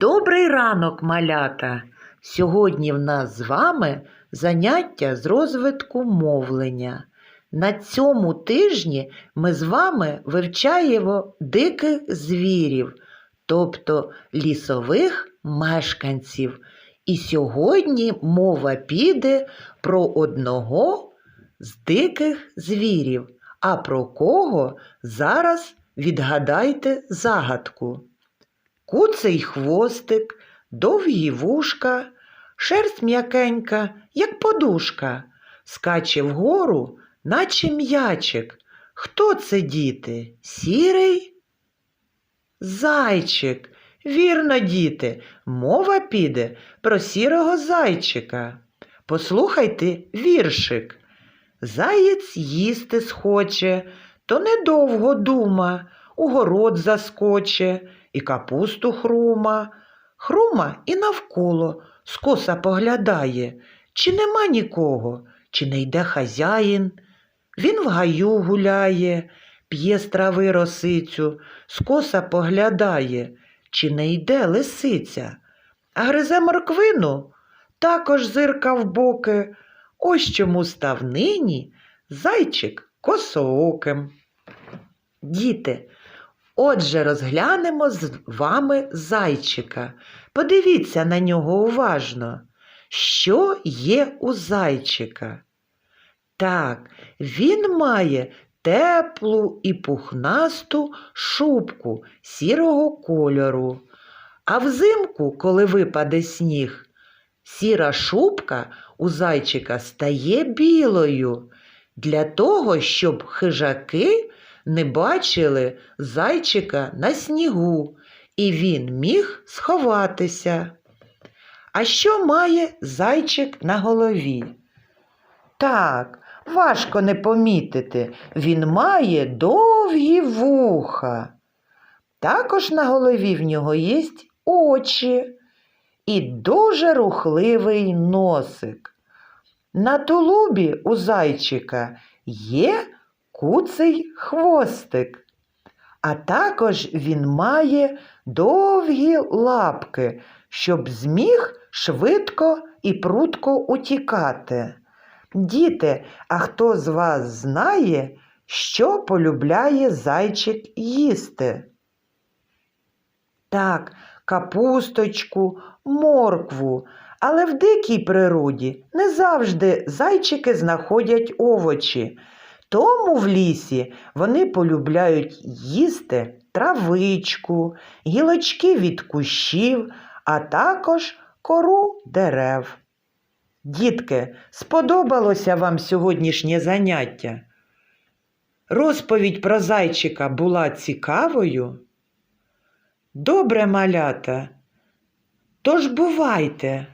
Добрий ранок, малята! Сьогодні в нас з вами заняття з розвитку мовлення. На цьому тижні ми з вами вивчаємо диких звірів, тобто лісових мешканців. І сьогодні мова піде про одного з диких звірів. А про кого зараз відгадайте загадку. Куций хвостик, довгі вушка, шерсть м'якенька, як подушка, скаче вгору, наче м'ячик. Хто це діти? Сірий? Зайчик. Вірно, діти, мова піде про сірого зайчика. Послухайте віршик. Заєць їсти схоче, то недовго дума, у город заскоче, і капусту хрума. Хрума і навколо скоса поглядає, чи нема нікого, чи не йде хазяїн. Він в гаю гуляє, п'є з трави росицю, скоса поглядає, чи не йде лисиця. А гризе морквину також зирка в боки. Ось чому став нині зайчик косооким. Діти, отже розглянемо з вами зайчика. Подивіться на нього уважно. Що є у зайчика? Так, він має теплу і пухнасту шубку сірого кольору. А взимку, коли випаде сніг, сіра шубка у зайчика стає білою для того, щоб хижаки не бачили зайчика на снігу, і він міг сховатися. А що має зайчик на голові? Так, важко не помітити, він має довгі вуха. Також на голові в нього є очі і дуже рухливий носик. На тулубі у зайчика є куций хвостик, а також він має довгі лапки, щоб зміг швидко і прудко утікати. Діти, а хто з вас знає, що полюбляє зайчик їсти? Так, капусточку, моркву. Але в дикій природі не завжди зайчики знаходять овочі. Тому в лісі вони полюбляють їсти травичку, гілочки від кущів, а також кору дерев. Дітки, сподобалося вам сьогоднішнє заняття? Розповідь про зайчика була цікавою? Добре, малята. Тож бувайте.